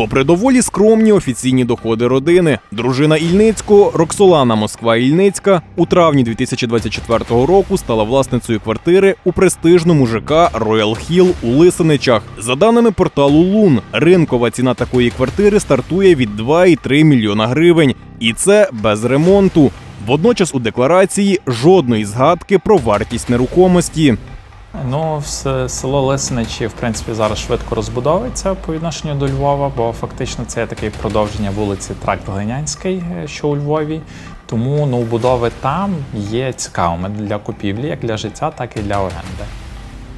Попри доволі скромні офіційні доходи родини, дружина Ільницького Роксолана Москва Ільницька у травні 2024 року стала власницею квартири у престижному ЖК Royal Hill у Лисиничах. За даними порталу Лун, ринкова ціна такої квартири стартує від 2,3 мільйона гривень, і це без ремонту. Водночас у декларації жодної згадки про вартість нерухомості. Ну, все село Лисиничі, в принципі, зараз швидко розбудовується по відношенню до Львова, бо фактично це таке продовження вулиці Тракт Глинянський, е, що у Львові. Тому новобудови там є цікавими для купівлі, як для життя, так і для оренди.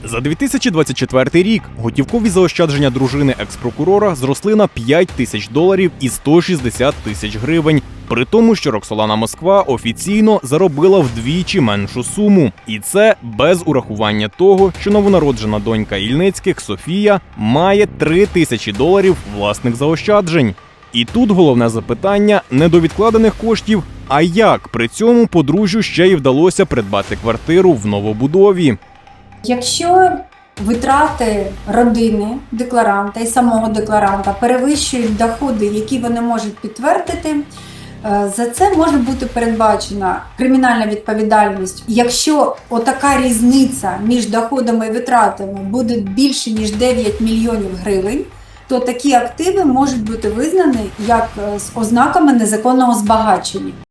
За 2024 рік готівкові заощадження дружини екс-прокурора зросли на 5 тисяч доларів і 160 тисяч гривень. При тому, що Роксолана Москва офіційно заробила вдвічі меншу суму, і це без урахування того, що новонароджена донька Ільницьких Софія має 3 тисячі доларів власних заощаджень. І тут головне запитання не до відкладених коштів, а як при цьому подружжю ще й вдалося придбати квартиру в новобудові. Якщо витрати родини декларанта і самого декларанта перевищують доходи, які вони можуть підтвердити, е, за це може бути передбачена кримінальна відповідальність. Якщо отака різниця між доходами і витратами буде більше ніж 9 мільйонів гривень, то такі активи можуть бути визнані як е, з ознаками незаконного збагачення.